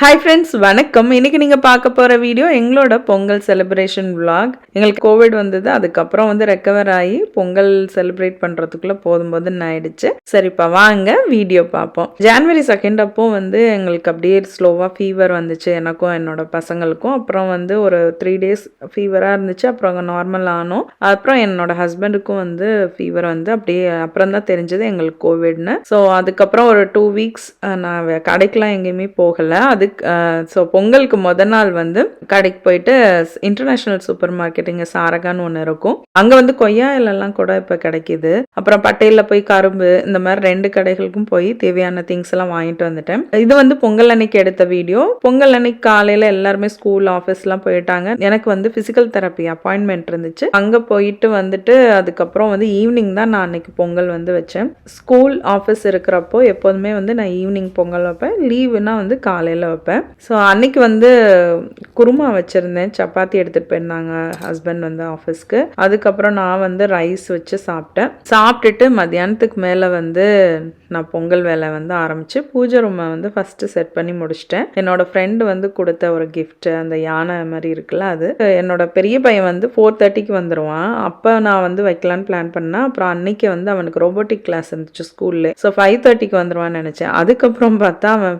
Hi friends வணக்கம். இன்னைக்கு நீங்கள் பார்க்க போகிற வீடியோ எங்களோட பொங்கல் செலிப்ரேஷன் vlog. எங்களுக்கு கோவிட் வந்தது அதுக்கப்புறம் வந்து ரெக்கவர் ஆகி பொங்கல் செலிப்ரேட் பண்ணுறதுக்குள்ளே போதும் போதுன்னு ஆயிடுச்சு. சரிப்பா வாங்க வீடியோ பார்ப்போம். ஜான்வரி செகண்ட் அப்போ வந்து எங்களுக்கு அப்படியே ஸ்லோவாக ஃபீவர் வந்துச்சு. எனக்கும் என்னோட பசங்களுக்கும். அப்புறம் வந்து ஒரு த்ரீ டேஸ் ஃபீவராக இருந்துச்சு. அப்புறம் நார்மல் ஆனோம். அப்புறம் என்னோட ஹஸ்பண்டுக்கும் வந்து ஃபீவர் வந்து அப்படியே அப்புறம் தான் தெரிஞ்சது எங்களுக்கு கோவிட்னு ஸோ அதுக்கப்புறம் ஒரு டூ வீக்ஸ் நான் கடைக்கெலாம் எங்கேயுமே போகலை. அது அதுக்கு ஸோ பொங்கலுக்கு முத நாள் வந்து கடைக்கு போயிட்டு இன்டர்நேஷ்னல் சூப்பர் மார்க்கெட் இங்கே சாரகான்னு ஒன்று இருக்கும். அங்கே வந்து கொய்யா இலெல்லாம் கூட இப்போ கிடைக்கிது. அப்புறம் பட்டையில் போய் கரும்பு இந்த மாதிரி ரெண்டு கடைகளுக்கும் போய் தேவையான திங்ஸ் எல்லாம் வாங்கிட்டு வந்துட்டேன். இது வந்து பொங்கல் அன்னைக்கு எடுத்த வீடியோ பொங்கல் அன்னைக்கு காலையில் எல்லாருமே ஸ்கூல் ஆஃபீஸ்லாம் போயிட்டாங்க. எனக்கு வந்து ஃபிசிக்கல் தெரப்பி அப்பாயின்மெண்ட் இருந்துச்சு. அங்கே போயிட்டு வந்துட்டு அதுக்கப்புறம் வந்து ஈவினிங் தான் நான் அன்னைக்கு பொங்கல் வந்து வச்சேன். ஸ்கூல் ஆஃபீஸ் இருக்கிறப்போ எப்போதுமே வந்து நான் ஈவினிங் பொங்கல் வைப்பேன். லீவுனா வந்து காலையில் வைப்பேன். ஸோ அன்னைக்கு வந்து குருமா வச்சுருந்தேன். சப்பாத்தி எடுத்துகிட்டு போயிருந்தாங்க ஹஸ்பண்ட் வந்து ஆஃபீஸ்க்கு அதுக்கப்புறம் நான் வந்து ரைஸ் வச்சு சாப்பிட்டேன். சாப்பிட்டுட்டு மத்தியானத்துக்கு மேலே வந்து நான் பொங்கல் வேலை வந்து ஆரம்பிச்சு பூஜை ரூமை வந்து ஃபஸ்ட்டு செட் பண்ணி முடிச்சிட்டேன். என்னோடய ஃப்ரெண்டு வந்து கொடுத்த ஒரு கிஃப்ட்டு அந்த யானை மாதிரி இருக்குல்ல அது. என்னோட பெரிய பையன் வந்து ஃபோர் தேர்ட்டிக்கு வந்துடுவான் அப்போ நான் வந்து வைக்கலான்னு பிளான் பண்ணேன் அப்புறம் அன்னைக்கு வந்து அவனுக்கு ரோபோட்டிக் கிளாஸ் இருந்துச்சு ஸ்கூல்ல ஸோ ஃபைவ் தேர்ட்டிக்கு வந்துடுவான்னு நினச்சேன். அதுக்கப்புறம் பார்த்தா அவன்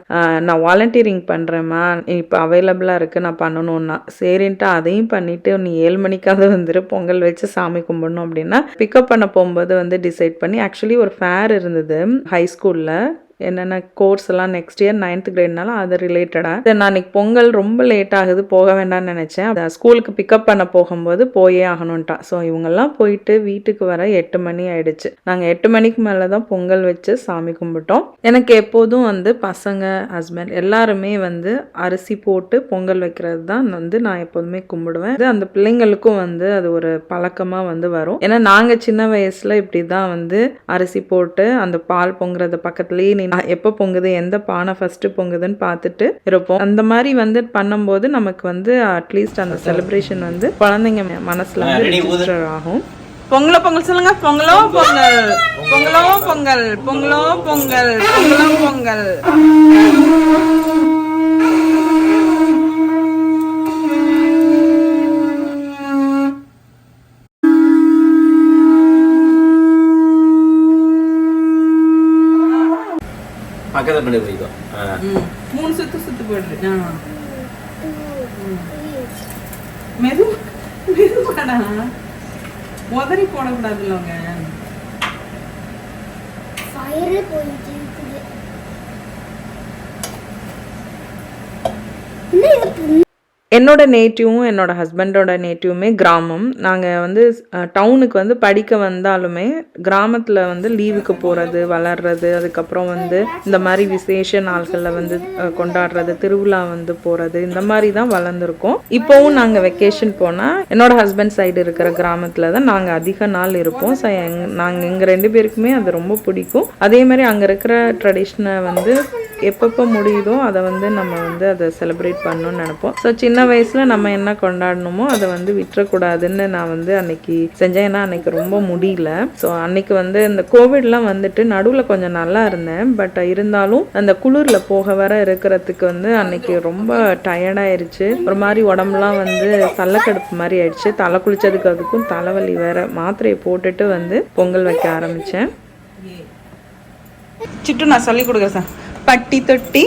நான் வாலண்டியரிங் பண்ணுறேம்மா இப்போ அவைலபிளாக இருக்குது நான் பண்ணணும்னா. சரின்ட்டு அதையும் பண்ணிவிட்டு நீ ஏழு மணிக்காவது வந்துரு பொங்கல் வச்சு சாமி கும்பிடணும் அப்படின்னா பிக்கப் பண்ண போகும்போது வந்து டிசைட் பண்ணி ஆக்சுவலி ஒரு ஃபேர் இருந்தது. ஹை ஸ்கூலில் என்னென்ன கோர்ஸ் எல்லாம் நெக்ஸ்ட் இயர் நைன்த் கிரேட்னால அது ரிலேட்டடாக நான் இன்னைக்கு பொங்கல் ரொம்ப லேட் ஆகுது போக வேண்டாம்னு நினச்சேன். அதை ஸ்கூலுக்கு பிக்கப் பண்ண போகும்போது போயே ஆகணும்ட்டா ஸோ இவங்கெல்லாம் போயிட்டு வீட்டுக்கு வர எட்டு மணி ஆயிடுச்சு. நாங்கள் எட்டு மணிக்கு மேலே தான் பொங்கல் வச்சு சாமி கும்பிட்டோம். எனக்கு எப்போதும் வந்து பசங்க ஹஸ்பண்ட் எல்லாருமே வந்து அரிசி போட்டு பொங்கல் வைக்கிறது தான் வந்து நான் எப்போதுமே கும்பிடுவேன். அது அந்த பிள்ளைங்களுக்கும் வந்து அது ஒரு பழக்கமாக வந்து வரும். ஏன்னா நாங்கள் சின்ன வயசில் இப்படி தான் வந்து அரிசி போட்டு அந்த பால் பொங்குறது பக்கத்துலேயே நீ எப்போ பொங்குது எந்த பானை ஃபர்ஸ்ட் பொங்குதுன்னு பார்த்துட்டு இருப்போம். அந்த மாதிரி வந்து பண்ணும்போது நமக்கு வந்து அட்லீஸ்ட் அந்த செலிப்ரேஷன் வந்து குழந்தைங்க மனசுல வந்து ரெஜிஸ்டர் ஆகும். பொங்கலோ பொங்கல் சொல்லுங்க. பொங்கலோ பொங்கல். பொங்கலோ பொங்கல். பொங்கலோ பொங்கல். பொங்கலோ பொங்கல். பக்கத்துல பண்ணி போய்க்கோ. மூணு சுத்து சுத்து போயிடுது மெது மெதுவாடா உதறி போடக்கூடாதுல்லங்க. ஃபயரே போயிட்டு இருக்குது? என்னோட நேட்டிவும் என்னோடய ஹஸ்பண்டோட நேட்டிவுமே கிராமம். நாங்கள் வந்து டவுனுக்கு வந்து படிக்க வந்தாலுமே கிராமத்தில் வந்து லீவுக்கு போகிறது வளர்றது அதுக்கப்புறம் வந்து இந்த மாதிரி விசேஷ நாள்களில் வந்து கொண்டாடுறது திருவிழா வந்து போகிறது இந்த மாதிரி தான் வளர்ந்துருக்கோம். இப்போவும் நாங்கள் வெக்கேஷன் போனால் என்னோட ஹஸ்பண்ட் சைடு இருக்கிற கிராமத்தில் தான் நாங்கள் அதிக நாள் இருப்போம். ஸோ எங் நாங்கள் எங்கள் ரெண்டு பேருக்குமே அது ரொம்ப பிடிக்கும். அதே மாதிரி அங்கே இருக்கிற ட்ரெடிஷனை வந்து எப்பப்போ முடியுதோ அதை வந்து நம்ம வந்து அதை செலிப்ரேட் பண்ணணும்னு நினைப்போம். ஸோ சின்ன வயசில் நம்ம என்ன கொண்டாடணுமோ அதை வந்து விட்டுறக்கூடாதுன்னு நான் வந்து அன்னைக்கு செஞ்சேன். ஏன்னா அன்னைக்கு ரொம்ப முடியல. ஸோ அன்னைக்கு வந்து இந்த கோவிட்லாம் வந்துட்டு நடுவில் கொஞ்சம் நல்லா இருந்தேன். பட் இருந்தாலும் அந்த குளிரில் போக வர இருக்கிறதுக்கு வந்து அன்னைக்கு ரொம்ப டயர்டாயிருச்சு ஒரு மாதிரி உடம்புலாம் வந்து சல்லக்கடுப்பு மாதிரி ஆயிடுச்சு. தலை குளிச்சதுக்கு அதுக்கும் தலைவலி வேற மாத்திரையை போட்டுட்டு வந்து பொங்கல் வைக்க ஆரம்பித்தேன் சிட்டு நான் சொல்லி கொடுக்குறேன் சார். பட்டி தொட்டி.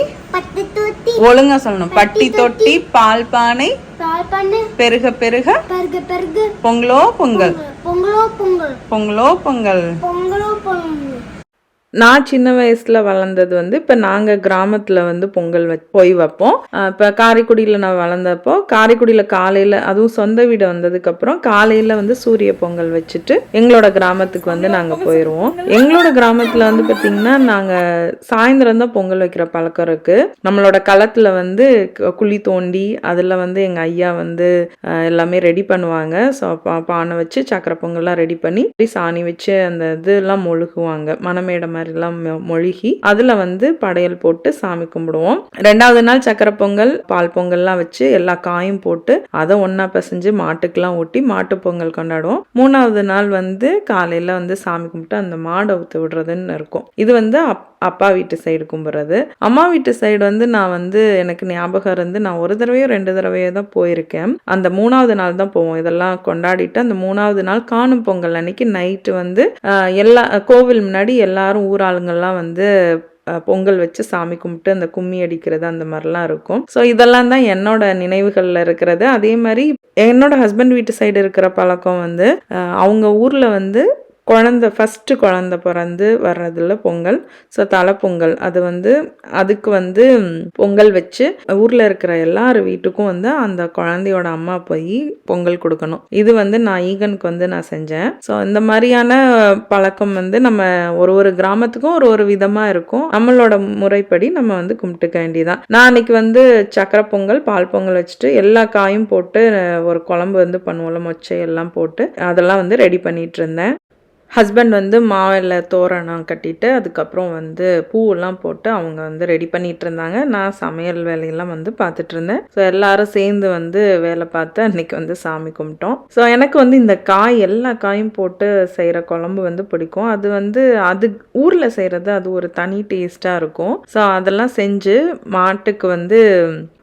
தூத்தி ஒழுங்கா சொல்லணும். பட்டி தொட்டி. பால் பானை பால் பண்ணு பெருக பெருக பெருகு பெருகு. பொங்கலோ பொங்கல். பொங்கலோ பொங்கல். பொங்கலோ பொங்கல். பொங்கலோ பொங்கல். நான் சின்ன வயசுல வளர்ந்தது வந்து இப்ப நாங்க கிராமத்துல வந்து பொங்கல் வ போய் வைப்போம். இப்ப காரைக்குடியில நான் வளர்ந்தப்போ காரைக்குடியில காலையில அதுவும் சொந்த வீடு வந்ததுக்கு அப்புறம் காலையில வந்து சூரிய பொங்கல் வச்சுட்டு எங்களோட கிராமத்துக்கு வந்து நாங்க போயிடுவோம் எங்களோட கிராமத்துல வந்து பாத்தீங்கன்னா நாங்க சாயந்தரம் தான் பொங்கல் வைக்கிற பழக்கம் இருக்கு. நம்மளோட களத்துல வந்து குழி தோண்டி அதுல வந்து எங்க ஐயா வந்து எல்லாமே ரெடி பண்ணுவாங்க. ஸோ பானை வச்சு சக்கரை பொங்கல்லாம் ரெடி பண்ணி சாணி வச்சு அந்த இதெல்லாம் மொழுகுவாங்க. மணமேடை மாதிரி மாதிரிலாம் மொ- மொழுகி அதில் வந்து படையல் போட்டு சாமி கும்பிடுவோம். ரெண்டாவது நாள் சக்கரை பொங்கல் பால் பொங்கல்லாம் வச்சு எல்லா காயும் போட்டு அதை ஒன்றா பிசைஞ்சு மாட்டுக்கெல்லாம் ஊட்டி மாட்டு பொங்கல் கொண்டாடுவோம். மூணாவது நாள் வந்து காலையில் வந்து சாமி கும்பிட்டு அந்த மாடை ஊற்று விடுறதுன்னு இருக்கும். இது வந்து அப் அப்பா வீட்டு சைடு கும்பிட்றது அம்மா வீட்டு சைடு வந்து நான் வந்து எனக்கு ஞாபகம் இருந்து நான் ஒரு தடவையோ ரெண்டு தடவையோ தான் போயிருக்கேன். அந்த மூணாவது நாள் தான் போவோம். இதெல்லாம் கொண்டாடிட்டு அந்த மூணாவது நாள் காணும் பொங்கல் அன்னைக்கு நைட்டு வந்து எல்லா கோவில் முன்னாடி எல்லாரும் ஊர் ஆளுங்கள்லாம் வந்து பொங்கல் வச்சு சாமி கும்பிட்டு அந்த கும்மி அடிக்கிறது அந்த மாதிரிலாம் இருக்கும். ஸோ இதெல்லாம் தான் என்னோட நினைவுகளில் இருக்கிறது. அதே மாதிரி என்னோட ஹஸ்பண்ட் வீட்டு சைடு இருக்கிற பழக்கம் வந்து அவங்க ஊரில் வந்து குழந்த ஃபஸ்ட்டு குழந்த பிறந்து வர்றதில் பொங்கல். ஸோ தலை பொங்கல் அது வந்து அதுக்கு வந்து பொங்கல் வச்சு ஊரில் இருக்கிற எல்லார் வீட்டுக்கும் வந்து அந்த குழந்தையோட அம்மா போய் பொங்கல் கொடுக்கணும். இது வந்து நான் ஈகனுக்கு வந்து நான் செஞ்சேன். ஸோ இந்த மாதிரியான பழக்கம் வந்து நம்ம ஒரு ஒரு கிராமத்துக்கும் ஒரு ஒரு விதமாக இருக்கும். நம்மளோட முறைப்படி நம்ம வந்து கும்பிட்டுக்க வேண்டியதான் நான் அன்னைக்கு வந்து சக்கரை பொங்கல் பால் பொங்கல் வச்சுட்டு எல்லா காயும் போட்டு ஒரு குழம்பு வந்து பண்ணுவோம்ல மொச்சை எல்லாம் போட்டு அதெல்லாம் வந்து ரெடி பண்ணிட்டு இருந்தேன். ஹஸ்பண்ட் வந்து மாவில் தோரணம் கட்டிட்டு அதுக்கப்புறம் வந்து பூவெல்லாம் போட்டு அவங்க வந்து ரெடி பண்ணிட்டு இருந்தாங்க. நான் சமையல் வேலையெல்லாம் வந்து பார்த்துட்டு இருந்தேன். ஸோ எல்லாரும் சேர்ந்து வந்து வேலை பார்த்து அன்னைக்கு வந்து சாமி கும்பிட்டோம். ஸோ எனக்கு வந்து இந்த காய் எல்லா காயும் போட்டு செய்கிற குழம்பு வந்து பிடிக்கும். அது வந்து அது ஊரில் செய்கிறது அது ஒரு தனி டேஸ்ட்டாக இருக்கும். ஸோ அதெல்லாம் செஞ்சு மாட்டுக்கு வந்து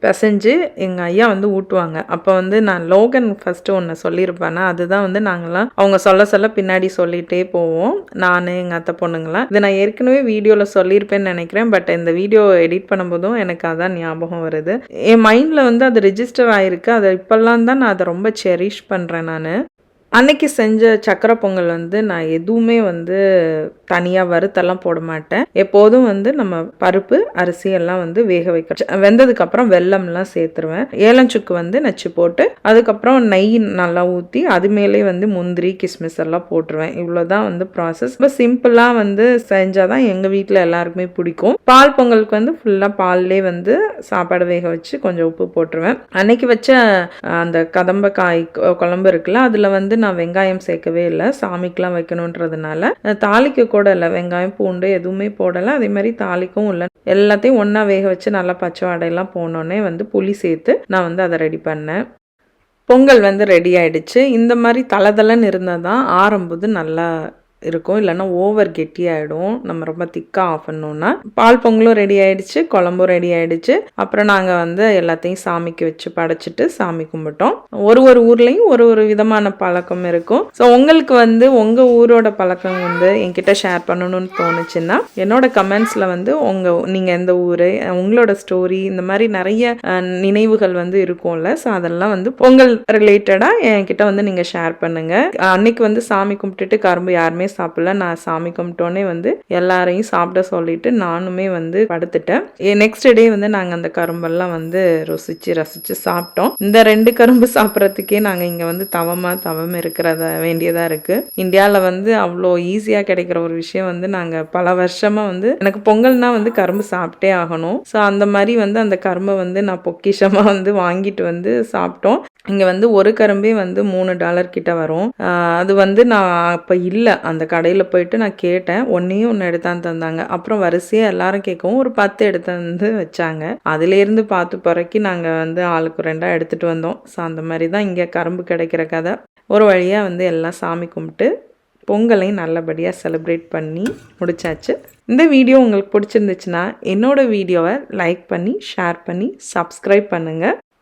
பிசைஞ்சு எங்கள் ஐயா வந்து ஊட்டுவாங்க. அப்போ வந்து நான் லோகன் ஃபஸ்ட்டு ஒன்று சொல்லியிருப்பேன்னா அதுதான் வந்து நாங்கள்லாம் அவங்க சொல்ல சொல்ல பின்னாடி சொல்லிகிட்டே போவோம். நான் எங்கள் அத்தை பொண்ணுங்களாம் இதை நான் ஏற்கனவே வீடியோவில் சொல்லியிருப்பேன்னு நினைக்கிறேன். பட் இந்த வீடியோ எடிட் பண்ணும்போதும் எனக்கு அதான் ஞாபகம் வருது. என் மைண்டில் வந்து அது ரிஜிஸ்டர் ஆகிருக்கு அதை இப்போல்லாம் தான் நான் அதை ரொம்ப செரிஷ் பண்ணுறேன் நான். அன்னைக்கு செஞ்ச சக்கரை பொங்கல் வந்து நான் எதுவுமே வந்து தனியாக வறுத்தெல்லாம் போட மாட்டேன். எப்போதும் வந்து நம்ம பருப்பு அரிசி எல்லாம் வந்து வேக வைக்க வெந்ததுக்கப்புறம் வெள்ளம்லாம் வெல்லம்லாம் சேர்த்துருவேன். ஏலஞ்சுக்கு வந்து நச்சு போட்டு அதுக்கப்புறம் நெய் நல்லா ஊற்றி அது மேலே வந்து முந்திரி கிஸ்மிஸ் எல்லாம் போட்டுருவேன். இவ்வளோதான் வந்து ப்ராசஸ் ரொம்ப சிம்பிளாக வந்து செஞ்சால் தான் எங்கள் வீட்டில் எல்லாருக்குமே பிடிக்கும். பால் பொங்கலுக்கு வந்து ஃபுல்லாக பால்லே வந்து சாப்பாடு வேக வச்சு கொஞ்சம் உப்பு போட்டுருவேன். அன்னைக்கு வச்ச அந்த கதம்ப காய் குழம்பு இருக்குல்ல அதில் வந்து நான் வெங்காயம் சேர்க்கவே இல்லை. சாமிக்கெலாம் வைக்கணுன்றதுனால. தாளிக்கு கூட இல்லை. வெங்காயம் பூண்டு எதுவுமே போடலை. அதே மாதிரி தாளிக்கும் இல்லை. எல்லாத்தையும் ஒன்றா வேக வச்சு நல்லா பச்சை வாடையெல்லாம் போனோடனே வந்து புளி சேர்த்து நான் வந்து அதை ரெடி பண்ணேன். பொங்கல் வந்து ரெடி ஆயிடுச்சு. இந்த மாதிரி தளதளன்னு இருந்தால் தான் ஆரம்பது நல்லா இருக்கும். இல்லைன்னா ஓவர் கெட்டியாயிடும் நம்ம ரொம்ப திக்காக ஆஃப் பண்ணோம்னா பால் பொங்கலும் ரெடி ஆயிடுச்சு குழம்பும் ரெடி ஆயிடுச்சு. அப்புறம் நாங்கள் வந்து எல்லாத்தையும் சாமிக்கு வச்சு படைச்சிட்டு சாமி கும்பிட்டோம். ஒரு ஒரு ஊர்லேயும் ஒரு ஒரு விதமான பழக்கம் இருக்கும். ஸோ உங்களுக்கு வந்து உங்கள் ஊரோட பழக்கம் வந்து என்கிட்ட ஷேர் பண்ணணும்னு தோணுச்சுன்னா என்னோட கமெண்ட்ஸில் வந்து உங்கள் நீங்கள் எந்த ஊர் உங்களோட ஸ்டோரி இந்த மாதிரி நிறைய நினைவுகள் வந்து இருக்கும்ல. ஸோ அதெல்லாம் வந்து பொங்கல் ரிலேட்டடாக என்கிட்ட வந்து நீங்கள் ஷேர் பண்ணுங்கள் அன்னைக்கு வந்து சாமி கும்பிட்டுட்டு கரும்பு யாருமே சாப்பிடல. நான் சாமி கும்பிட்டோன்னே வந்து எல்லாரையும் சாப்பிட சொல்லிட்டு நானுமே வந்து படுத்துட்டேன். நெக்ஸ்ட் டே வந்து நாங்கள் அந்த கரும்பெல்லாம் வந்து ருசிச்சு ரசிச்சு சாப்பிட்டோம். இந்த ரெண்டு கரும்பு சாப்பிட்றதுக்கே நாங்கள் இங்கே வந்து தவமாக தவம் இருக்கிறத வேண்டியதாக இருக்குது இந்தியாவில் வந்து அவ்வளோ ஈஸியாக கிடைக்கிற ஒரு விஷயம் வந்து நாங்கள் பல வருஷமாக வந்து எனக்கு பொங்கல்னா வந்து கரும்பு சாப்பிட்டே ஆகணும். ஸோ அந்த மாதிரி வந்து அந்த கரும்பை வந்து நான் பொக்கிஷமாக வந்து வாங்கிட்டு வந்து சாப்பிட்டோம். இங்கே வந்து ஒரு கரும்பே வந்து மூணு டாலர் கிட்ட வரும். அது வந்து நான் அப்போ இல்லை. அந்த கடையில் போயிட்டு நான் கேட்டேன். ஒன்றையும் ஒன்று எடுத்தாந்து தந்தாங்க. அப்புறம் வரிசையாக எல்லாரும் கேட்கவும் ஒரு பத்து எடுத்தாந்து வச்சாங்க. அதுலேருந்து பார்த்து பிறக்கி நாங்கள் வந்து ஆளுக்கு ரெண்டாக எடுத்துகிட்டு வந்தோம். ஸோ அந்த மாதிரி தான் இங்கே கரும்பு கிடைக்கிற கதை. ஒரு வழியாக வந்து எல்லாம் சாமி கும்பிட்டு பொங்கலையும் நல்லபடியாக செலிப்ரேட் பண்ணி முடிச்சாச்சு. இந்த வீடியோ உங்களுக்கு பிடிச்சிருந்துச்சுன்னா என்னோடய வீடியோவை லைக் பண்ணி ஷேர் பண்ணி சப்ஸ்கிரைப் பண்ணுங்கள்